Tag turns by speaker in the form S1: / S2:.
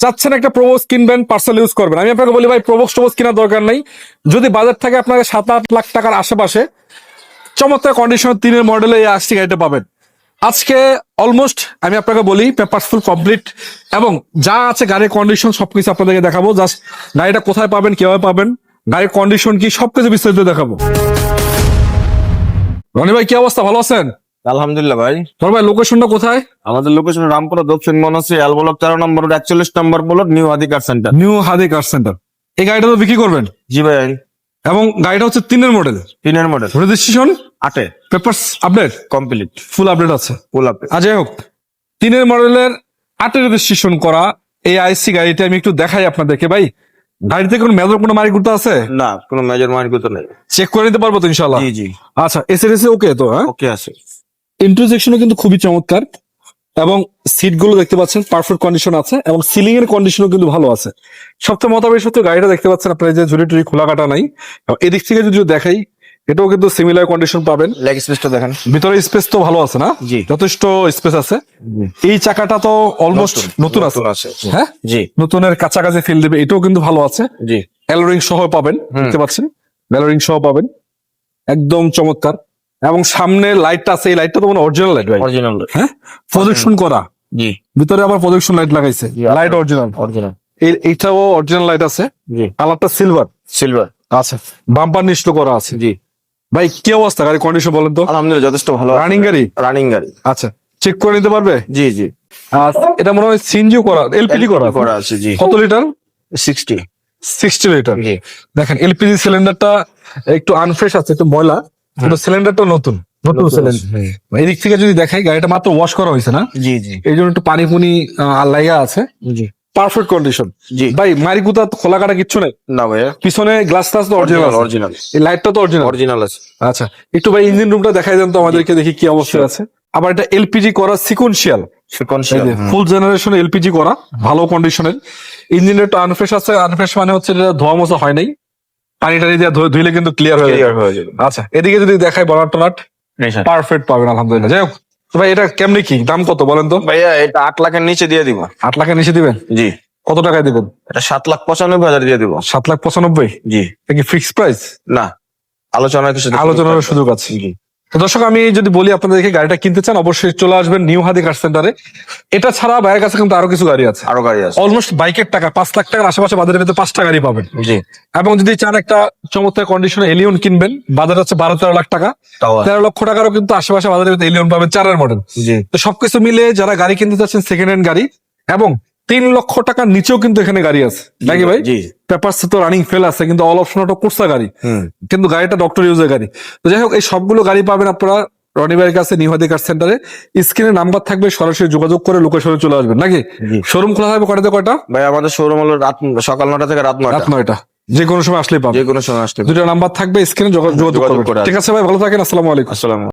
S1: চাচ্ছেন একটা প্রবোস কিনবেন পার্সেল ইউজ করবেন। আমি আপনাকে বলি ভাই প্রবোস টবোস কেনার দরকার নেই। যদি বাজার থাকে আপনাকে সাত আট লাখ টাকার আশেপাশে, চমৎকার কন্ডিশন তিনের মডেলে এই আসছি গাড়িটা পাবেন। আজকে অলমোস্ট আমি আপনাকে বলি পেপার ফুল কমপ্লিট এবং যা আছে গাড়ির কন্ডিশন সবকিছু আপনাদেরকে দেখাবো। জাস্ট গাড়িটা কোথায় পাবেন, কীভাবে পাবেন, গাড়ির কন্ডিশন কি, সবকিছু বিস্তারিত দেখাবো। রনি ভাই, কি অবস্থা? ভালো আছেন?
S2: আলহামদুলিল্লাহ ভাই।
S1: রনি ভাই লোকেশনটা কোথায়?
S2: আমাদের লোকেশন রামপুরা দক্ষিণ মনসি এল ব্লক তেরো নম্বর একচল্লিশ নম্বর block new আদিকার centre
S1: new Hadi car centre এই গাড়িটা তো বিক্রি করবেন?
S2: জি ভাই।
S1: এবং গাড়িটা হচ্ছে তিনের মডেল
S2: তিনের মডেল
S1: রেজিস্ট্রেশন
S2: আটে।
S1: Papers update
S2: complete
S1: full update আছে।
S2: ফুল আপ
S1: আর যাই হোক তিনের মডেলের আটের রেজিস্ট্রেশন করা এই আইসি গাড়িটা আমি একটু দেখাই আপনাদেরকে ভাই। গাড়িতে কোনো মেজর কোনো মারি করতে আছে?
S2: না কোনো মেজর মার্ক তো নেই।
S1: চেক করে নিতে পারব তো ইনশাল্লাহ
S2: জি জি।
S1: আচ্ছা এসে ওকে তো হ্যাঁ?
S2: ওকে আছে।
S1: ইন্টারজেকশনও কিন্তু খুবই চমৎকার এবং সিটগুলো দেখতে পাচ্ছেন পারফেক্ট কন্ডিশন আছে এবং সিলিং এর কন্ডিশনও কিন্তু ভালো আছে। সবচেয়ে মতাবের সাথে গাড়িটা দেখতে পাচ্ছেন আপনার যে ঝুড়ি টুড়ি খোলা কাটা নাই এদিক থেকে যদি দেখাই এটাও কিন্তু সিমিলার কন্ডিশন পাবেন।
S2: লেগ স্পেসটা দেখেন।
S1: ভিতরে স্পেস তো ভালো আছে না?
S2: জি।
S1: যথেষ্ট স্পেস আছে। এই চাকাটা তো অলমোস্ট নতুন আছে।
S2: আছে।
S1: হ্যাঁ?
S2: জি।
S1: নতুনের কাছাকাছি ফিল দেবে এটাও কিন্তু ভালো আছে।
S2: জি।
S1: অ্যালোরিং সহ পাবেন দেখতে পাচ্ছেন? অ্যালোরিং সহ পাবেন। একদম চমৎকার। এবং সামনে লাইটটা আছে এই লাইটটা তো মানে অরিজিনাল লাইট ভাই।
S2: অরিজিনাল
S1: হ্যাঁ? প্রজেকশন করা।
S2: জি।
S1: ভিতরে আবার প্রজেকশন লাইট লাগাইছে। লাইট অরিজিনাল
S2: অরিজিনাল
S1: এই এইটাও অরিজিনাল লাইট আছে।
S2: জি।
S1: কালারটা সিলভার
S2: সিলভার
S1: আচ্ছা। বাম্পার নিষ্ট করা আছে।
S2: জি।
S1: ভাই কি অবস্থা? গাড়ি কন্ডিশন বলেন তো।
S2: আলহামদুলিল্লাহ যথেষ্ট ভালো
S1: রানিং গাড়ি?
S2: রানিং গাড়ি।
S1: আচ্ছা। চেক করে নিতে পারবে?
S2: জি জি।
S1: এটা মনে হয় সিনজিও করা এলপিজি করা
S2: করা আছে জি।
S1: কত লিটার
S2: সিক্সটি
S1: সিক্সটি লিটার
S2: জি।
S1: দেখেন এলপিজি সিলিন্ডারটা একটু আনফ্রেশ আছে একটু ময়লা। কিন্তু সিলিন্ডারটা নতুন নতুন সিলিন্ডার এদিক থেকে যদি দেখাই গাড়িটা মাত্র ওয়াশ করা হয়েছে না?
S2: জি জি।
S1: এই জন্য একটু পানি পুনি আহ, লাইগা আছে।
S2: জি।
S1: পারফেক্ট কন্ডিশন
S2: জি।
S1: ভাই মারিকুতা খোলা কাটা কিচ্ছু নেই?
S2: না ভাইয়া।
S1: পিছনে গ্লাস টাস তো অরিজিনাল
S2: অরিজিনাল
S1: এই লাইটটা তো অরিজিনাল
S2: অরিজিনাল আছে।
S1: আচ্ছা একটু ভাই ইঞ্জিন রুমটা দেখাই দেন তো আমাদেরকে দেখি কি অবস্থায় আছে। আবার এটা এলপিজি করা সিকোয়েন্সিয়াল ফুল জেনারেশন এলপিজি করা ভালো কন্ডিশনের ইঞ্জিনের তো আনফ্রেশ আছে আনফ্রেশ মানে হচ্ছে এটা ধোয়া মোছা হয় নাই। পানি টানি দিয়ে ধুইলে কিন্তু ক্লিয়ার হয়ে যাবে। আচ্ছা এদিকে যদি দেখাই বলার টনাট পারফেক্ট পাবেন আলহামদুলিল্লাহ। যাই হোক ভাই এটা কেমনি কি? দাম কত বলেন তো?
S2: ভাইয়া এটা আট লাখের নিচে দিয়ে দিব।
S1: আট লাখের নিচে দিবেন?
S2: জি।
S1: কত টাকায় দিবেন?
S2: এটা সাত লাখ পঁচানব্বই হাজার দিয়ে দিব।
S1: সাত লাখ পঁচানব্বই?
S2: জি।
S1: এটা কি ফিক্স প্রাইস
S2: না আলোচনার কিছু
S1: আলোচনার সুযোগ আছে।
S2: জি।
S1: দর্শক আমি যদি বলি আপনাদেরকে গাড়িটা কিনতে চান অবশ্যই চলে আসবেন নিউ হাদি কার সেন্টারে এটা ছাড়া বাইরের কাছে কিন্তু আরও কিছু গাড়ি আছে।
S2: আরও গাড়ি আছে।
S1: অলমোস্ট বাইকের টাকা পাঁচ লাখ টাকার আশেপাশে বাজারের ভিতরে পাঁচটা গাড়ি পাবেন।
S2: জি।
S1: এবং যদি চান একটা চমৎকার কন্ডিশনে এলিয়ন কিনবেন বাজার হচ্ছে বারো তেরো লাখ টাকা। তেরো লক্ষ টাকারও কিন্তু আশেপাশে বাজারের ভিতরে এলিয়ন পাবেন চারের মডেল
S2: জি।
S1: তো সবকিছু মিলে যারা গাড়ি কিনতে চাচ্ছেন সেকেন্ড হ্যান্ড গাড়ি এবং তিন লক্ষ টাকার নিচেও কিন্তু এখানে গাড়ি আছে। নাকি ভাই? পেপার তো রানিং ফেল আছে কিন্তু অল অপশন অটো কোর্সা গাড়ি। কিন্তু গাড়িটা ডক্টর ইউজের গাড়ি। তো যাই হোক এই সবগুলো গাড়ি পাবেন আপনারা রনি ভাইয়ের কাছে নিহাদি কার সেন্টারে স্ক্রিনে নাম্বার থাকবে সরাসরি যোগাযোগ করে লোকেশনে চলে আসবেন। নাকি? শোরুম খোলা থাকবে কটাতে কয়টা?
S2: ভাই আমাদের শোরুম হলো রাত সকাল নটা থেকে রাত নটা
S1: রাত নয়টা। যে কোনো সময় আসলেই পাবেন।
S2: যে কোনো সময় আসলে।
S1: দুটো নাম্বার থাকবে স্ক্রিনে
S2: যোগাযোগ
S1: করবেন।
S2: করে
S1: ঠিক আছে ভাই ভালো থাকেন আসসালামু আলাইকুম।
S2: আসসালাম